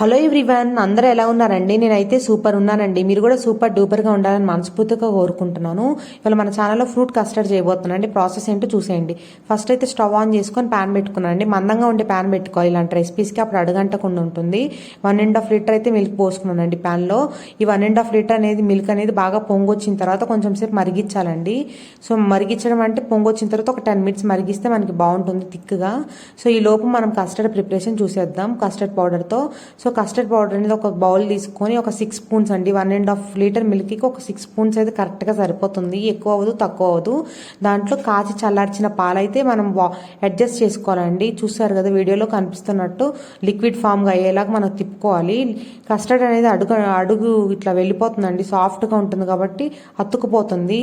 Hello everyone అందరూ ఎలా ఉన్నారండి? నేనైతే సూపర్ ఉన్నానండి. మీరు కూడా సూపర్ డూపర్గా ఉండాలని మనస్ఫూర్తిగా కోరుకుంటున్నాను. ఇవాళ మన ఛానల్లో ఫ్రూట్ కస్టర్డ్ చేయబోతున్నానండి. ప్రాసెస్ ఏంటో చూసేయండి. ఫస్ట్ అయితే స్టవ్ ఆన్ చేసుకొని ప్యాన్ పెట్టుకున్నానండి. మందంగా ఉండే ప్యాన్ పెట్టుకోవాలి. ఇలాంటి రెసిపీస్కి అప్పుడు అడగంటకుండా ఉంటుంది. వన్ అండ్ హాఫ్ లీటర్ అయితే మిల్క్ పోసుకున్నానండి ప్యాన్లో. ఈ వన్ అండ్ హాఫ్ లీటర్ అనేది మిల్క్ అనేది బాగా పొంగొచ్చిన తర్వాత కొంచెం సేపు మరిగించాలండి. సో మరిగించడం అంటే పొంగొచ్చిన తర్వాత ఒక టెన్ మినిట్స్ మరిగిస్తే మనకి బాగుంటుంది థిక్గా. సో ఈ లోపు మనం కస్టర్డ్ ప్రిపరేషన్ చూసేద్దాం కస్టర్డ్ పౌడర్తో. సో కస్టర్డ్ పౌడర్ అనేది ఒక బౌల్ తీసుకొని ఒక సిక్స్ స్పూన్స్ అండి. వన్ అండ్ హాఫ్ లీటర్ మిల్క్కి ఒక సిక్స్ స్పూన్స్ అయితే కరెక్ట్గా సరిపోతుంది. ఎక్కువ అవ్వదు తక్కువ అవ్వదు. దాంట్లో కాచి చల్లార్చిన పాలైతే మనం అడ్జస్ట్ చేసుకోవాలండి. చూసారు కదా వీడియోలో కనిపిస్తున్నట్టు లిక్విడ్ ఫామ్గా అయ్యేలాగా మనం తిప్పుకోవాలి. కస్టర్డ్ అనేది అడుగు అడుగు ఇట్లా వెళ్ళిపోతుందండి. సాఫ్ట్గా ఉంటుంది కాబట్టి అతుక్కుపోతుంది.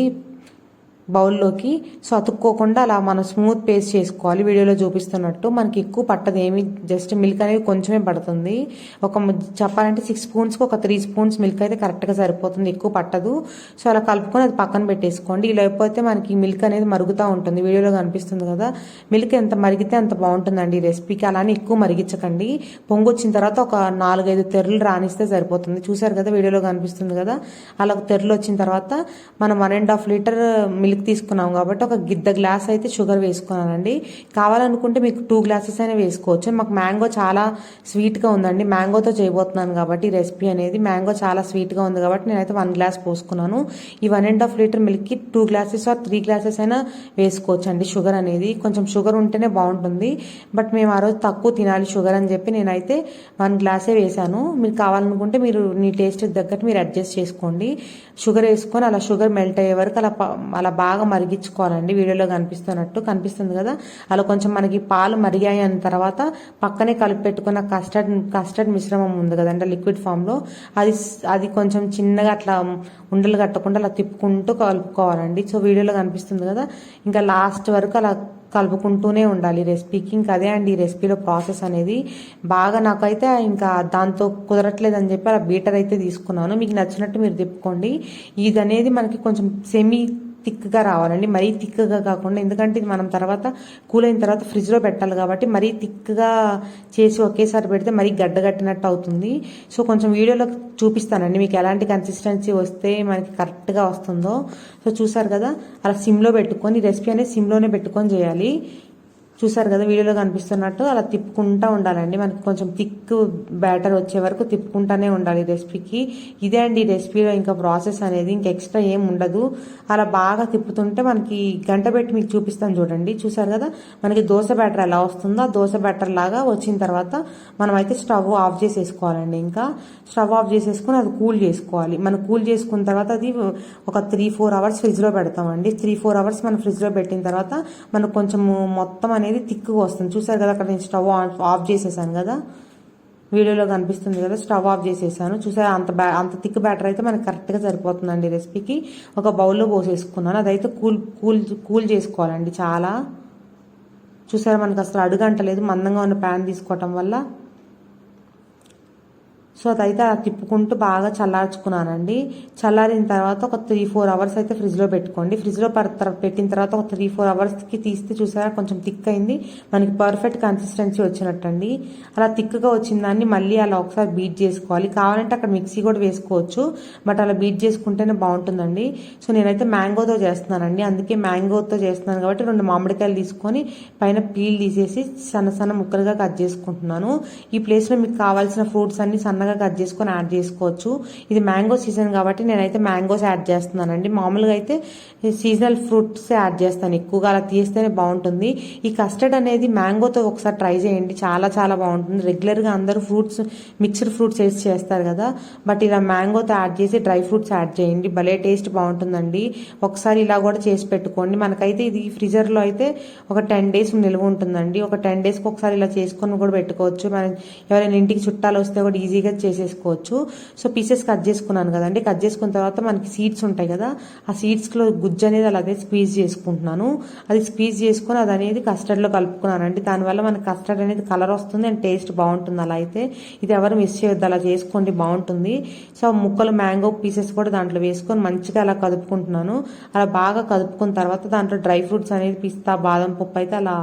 బౌల్లోకి. సో అతుక్కోకుండా అలా మనం స్మూత్ పేస్ట్ చేసుకోవాలి. వీడియోలో చూపిస్తున్నట్టు మనకి ఎక్కువ పట్టదు ఏమి జస్ట్ మిల్క్ అనేది కొంచెమే పడుతుంది. ఒక చెప్పాలంటే సిక్స్ స్పూన్స్కి ఒక త్రీ స్పూన్స్ మిల్క్ అయితే కరెక్ట్గా సరిపోతుంది. ఎక్కువ పట్టదు. సో అలా కలుపుకొని అది పక్కన పెట్టేసుకోండి. లేకపోతే మనకి మిల్క్ అనేది మరుగుతూ ఉంటుంది. వీడియోలో కనిపిస్తుంది కదా. మిల్క్ ఎంత మరిగితే అంత బాగుంటుందండి ఈ రెసిపీకి. అలానే ఎక్కువ మరిగించకండి. పొంగు వచ్చిన తర్వాత ఒక నాలుగైదు తెరలు రానిస్తే సరిపోతుంది. చూసారు కదా వీడియోలో కనిపిస్తుంది కదా. అలా తెరలు వచ్చిన తర్వాత మనం one and half litre milk తీసుకున్నాం కాబట్టి ఒక గిద్ద గ్లాస్ అయితే షుగర్ వేసుకున్నానండి. కావాలనుకుంటే మీకు టూ గ్లాసెస్ అయినా వేసుకోవచ్చు. మాకు మ్యాంగో చాలా స్వీట్గా ఉందండి. మ్యాంగోతో చేయబోతున్నాను కాబట్టి రెసిపీ అనేది మ్యాంగో చాలా స్వీట్గా ఉంది కాబట్టి నేనైతే వన్ గ్లాస్ పోసుకున్నాను. ఈ one and half litre మిల్క్కి two glasses or three glasses అయినా వేసుకోవచ్చు అండి షుగర్ అనేది. కొంచెం షుగర్ ఉంటేనే బాగుంటుంది. బట్ మేము ఆ రోజు తక్కువ తినాలి షుగర్ అని చెప్పి నేనైతే వన్ గ్లాసే వేసాను మీరు కావాలనుకుంటే మీరు నీ టేస్ట్ తగ్గట్టు మీరు అడ్జస్ట్ చేసుకోండి. షుగర్ వేసుకొని అలా షుగర్ మెల్ట్ అయ్యే వరకు అలా అలా అలా బాగా మరిగించుకోవాలండి. వీడియోలో కనిపిస్తున్నట్టు కనిపిస్తుంది కదా. అలా కొంచెం మనకి పాలు మరిగాయి అన్న తర్వాత పక్కనే కలిపి పెట్టుకున్న కస్టర్డ్ కస్టర్డ్ మిశ్రమం ఉంది కదండి లిక్విడ్ ఫామ్లో అది అది కొంచెం చిన్నగా అట్లా ఉండలు కట్టకుండా అలా తిప్పుకుంటూ కలుపుకోవాలండి. సో వీడియోలో కనిపిస్తుంది కదా. ఇంకా లాస్ట్ వరకు అలా కలుపుకుంటూనే ఉండాలి రెసిపీకి. ఇంకా అదే అండి ఈ రెసిపీలో ప్రాసెస్ అనేది. బాగా నాకైతే ఇంకా దాంతో కుదరట్లేదు అని చెప్పి అలా బీటర్ అయితే తీసుకున్నాను. మీకు నచ్చినట్టు మీరు తిప్పుకోండి. ఇది అనేది మనకి కొంచెం సెమీ థిక్గా రావాలండి. మరీ థిక్గా కాకుండా ఎందుకంటే ఇది మనం తర్వాత కూల్ అయిన తర్వాత ఫ్రిడ్జ్లో పెట్టాలి కాబట్టి మరీ థిక్గా చేసి ఒకేసారి పెడితే మరీ గడ్డగట్టినట్టు అవుతుంది. సో కొంచెం వీడియోలో చూపిస్తానండి మీకు ఎలాంటి కన్సిస్టెన్సీ వస్తే మనకి కరెక్ట్గా వస్తుందో. సో చూసారు కదా? అలా సిమ్లో పెట్టుకొని రెసిపీ అనేది సిమ్లోనే పెట్టుకొని చేయాలి. చూసారు కదా వీడియోలో కనిపిస్తున్నట్టు అలా తిప్పుకుంటూ ఉండాలండి. మనకి కొంచెం థిక్ బ్యాటర్ వచ్చే వరకు తిప్పుకుంటానే ఉండాలి ఈ రెసిపీకి. ఇదే అండి ఈ రెసిపీలో ఇంకా ప్రాసెస్ అనేది ఇంకా ఎక్స్ట్రా ఏం ఉండదు. అలా బాగా తిప్పుతుంటే మనకి గంట పెట్టి మీకు చూపిస్తాను చూడండి. చూసారు కదా? మనకి దోశ బ్యాటర్ ఎలా వస్తుందో ఆ దోశ బ్యాటర్ లాగా వచ్చిన తర్వాత మనం అయితే స్టవ్ ఆఫ్ చేసేసుకోవాలండి ఇంకా. స్టవ్ ఆఫ్ చేసేసుకుని అది కూల్ చేసుకోవాలి. మనం కూల్ చేసుకున్న తర్వాత అది ఒక త్రీ ఫోర్ అవర్స్ ఫ్రిడ్జ్లో పెడతామండి. త్రీ ఫోర్ అవర్స్ మనం ఫ్రిడ్జ్లో పెట్టిన తర్వాత మనకు కొంచెం మొత్తం అనేది అనేది థిక్గా వస్తుంది. చూసారు కదా అక్కడ నేను స్టవ్ ఆఫ్ ఆఫ్ చేసేసాను కదా. వీడియోలో కనిపిస్తుంది కదా స్టవ్ ఆఫ్ చేసేసాను. చూసారా అంత బ్యా అంత థిక్ బ్యాటర్ అయితే మనకి కరెక్ట్గా సరిపోతుందండి రెసిపీకి. ఒక బౌల్లో పోసేసుకున్నాను. అదైతే కూల్ కూల్ కూల్ చేసుకోవాలండి చాలా. చూసారా మనకి అసలు అడుగంటలేదు మందంగా ఉన్న ప్యాన్ తీసుకోవటం వల్ల. సో అదైతే అలా తిప్పుకుంటూ బాగా చల్లార్చుకున్నానండి. చల్లారిన తర్వాత ఒక త్రీ ఫోర్ అవర్స్ అయితే ఫ్రిడ్జ్లో పెట్టుకోండి. ఫ్రిడ్జ్లో పర్- పెట్టిన తర్వాత ఒక త్రీ ఫోర్ అవర్స్కి తీస్తే చూసారా కొంచెం థిక్ అయింది. మనకి పర్ఫెక్ట్ కన్సిస్టెన్సీ వచ్చినట్టండి. అలా థిక్గా వచ్చిన దాన్ని మళ్ళీ అలా ఒకసారి బీట్ చేసుకోవాలి. కావాలంటే అక్కడ మిక్సీ కూడా వేసుకోవచ్చు. బట్ అలా బీట్ చేసుకుంటేనే బాగుంటుందండి. సో నేనైతే మ్యాంగోతో చేస్తున్నానండి. అందుకే మ్యాంగోతో చేస్తున్నాను కాబట్టి రెండు మామిడికాయలు తీసుకొని పైన పీల్ తీసేసి సన్న సన్న ముక్కలుగా కట్ చేసుకుంటున్నాను. ఈ ప్లేస్లో మీకు కావాల్సిన ఫ్రూట్స్ అన్ని సన్నగా కట్ చేసుకొని యాడ్ చేసుకోవచ్చు. ఇది మ్యాంగో సీజన్ కాబట్టి నేనైతే మ్యాంగోస్ యాడ్ చేస్తున్నానండి. మామూలుగా అయితే సీజనల్ ఫ్రూట్స్ యాడ్ చేస్తాను. ఎక్కువగా అలా తీస్తేనే బాగుంటుంది. ఈ కస్టర్డ్ అనేది మ్యాంగోతో ఒకసారి ట్రై చేయండి. చాలా చాలా బాగుంటుంది. రెగ్యులర్గా అందరూ ఫ్రూట్స్ మిక్స్డ్ ఫ్రూట్స్ వేసి చేస్తారు కదా. బట్ ఇలా మ్యాంగోతో యాడ్ చేసి డ్రై ఫ్రూట్స్ యాడ్ చేయండి. భలే టేస్ట్ బాగుంటుందండి. ఒకసారి ఇలా కూడా చేసి పెట్టుకోండి. మనకైతే ఇది ఫ్రీజర్లో అయితే ఒక టెన్ డేస్ నిల్వ ఉంటుందండి. ఒక టెన్ డేస్కి ఒకసారి ఇలా చేసుకొని కూడా పెట్టుకోవచ్చు. మనం ఎవరైనా ఇంటికి చుట్టాలు వస్తే కూడా ఈజీగా చేసేసుకోవచ్చు. సో పీసెస్ కట్ చేసుకున్నాను కదండి. కట్ చేసుకున్న తర్వాత మనకి సీడ్స్ ఉంటాయి కదా ఆ సీడ్స్లో గుజ్జు అనేది అలాగే స్క్వీజ్ చేసుకుంటున్నాను. అది స్క్వీజ్ చేసుకుని అది అనేది కస్టర్డ్లో కలుపుకున్నానండి. దానివల్ల మనకి కస్టర్డ్ అనేది కలర్ వస్తుంది అండ్ టేస్ట్ బాగుంటుంది అలా అయితే. ఇది ఎవరు మిస్ చేయొద్దు అలా చేసుకోండి బాగుంటుంది. సో ముక్కలు మ్యాంగో పీసెస్ కూడా దాంట్లో వేసుకొని మంచిగా అలా కదుపుకుంటున్నాను. అలా బాగా కదుపుకున్న తర్వాత దాంట్లో డ్రై ఫ్రూట్స్ అనేది పిస్తా బాదం పప్పు అయితే అలా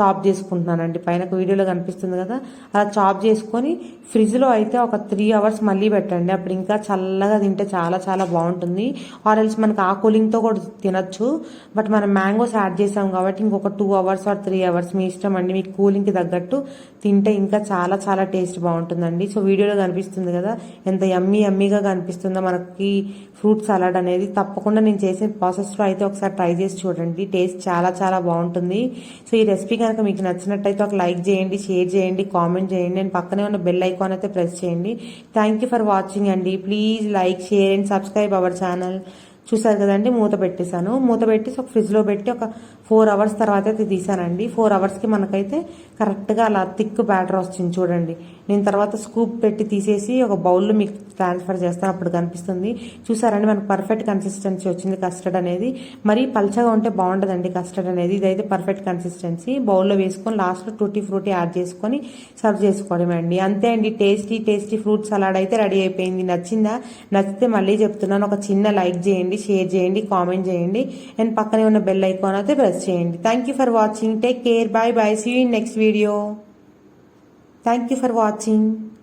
చాప్ చేసుకుంటున్నానండి. పైన ఒక వీడియోలో కనిపిస్తుంది కదా. అలా చాప్ చేసుకొని ఫ్రిడ్జ్లో అయితే ఒక త్రీ అవర్స్ మళ్ళీ పెట్టండి. అప్పుడు ఇంకా చల్లగా తింటే చాలా చాలా బాగుంటుంది. ఆర్ ఎల్స్ మనకి ఆ కూలింగ్తో కూడా తినచ్చు. బట్ మనం మ్యాంగోస్ యాడ్ చేసాం కాబట్టి ఇంకొక two hours or three hours మీ ఇష్టం అండి. మీకు కూలింగ్కి తగ్గట్టు తింటే ఇంకా చాలా చాలా టేస్ట్ బాగుంటుందండి. సో వీడియోలో కనిపిస్తుంది కదా. ఎంత యమ్మీ యమ్మీగా కనిపిస్తుందో మనకి ఫ్రూట్ సలాడ్ అనేది. తప్పకుండా నేను చేసే ప్రాసెస్లో అయితే ఒకసారి ట్రై చేసి చూడండి. టేస్ట్ చాలా చాలా బాగుంటుంది. సో ఈ రెసిపీ కనుక మీకు నచ్చినట్టయితే ఒక లైక్ చేయండి షేర్ చేయండి కామెంట్ చేయండి. అండ్ పక్కనే ఉన్న బెల్ ఐకాన్ అయితే ప్రెస్ చేయండి. థ్యాంక్ యూ ఫర్ వాచింగ్ అండి. Please like share and subscribe our channel చూసారు కదండి? మూత పెట్టేశాను. మూత పెట్టేసి ఒక ఫ్రిడ్జ్లో పెట్టి ఒక ఫోర్ అవర్స్ తర్వాత అయితే తీసానండి ఫోర్ అవర్స్కి మనకైతే కరెక్ట్గా అలా థిక్ బ్యాటర్ వస్తుంది చూడండి. నేను తర్వాత స్కూప్ పెట్టి తీసేసి ఒక బౌల్లో మీకు ట్రాన్స్ఫర్ చేస్తాను. అప్పుడు కనిపిస్తుంది. చూసారండి మనకు పర్ఫెక్ట్ కన్సిస్టెన్సీ వచ్చింది కస్టర్డ్ అనేది. మరీ పల్చగా ఉంటే బాగుంటుందండి కస్టర్డ్ అనేది. ఇదైతే పర్ఫెక్ట్ కన్సిస్టెన్సీ బౌల్లో వేసుకొని లాస్ట్లో టూటీ ఫ్రూటీ యాడ్ చేసుకొని సర్వ్ చేసుకోవడమే అండి. అంతే అండి టేస్టీ టేస్టీ ఫ్రూట్ సలాడ్ అయితే రెడీ అయిపోయింది. నచ్చిందా? నచ్చితే మళ్ళీ చెప్తున్నాను. ఒక చిన్న లైక్ చేయండి షేర్ చేయండి కామెంట్ చేయండి. అండ్ పక్కనే ఉన్న బెల్ ఐకాన్ అయితే press Thank you for watching. Take care. Bye bye. See you in next video. Thank you for watching.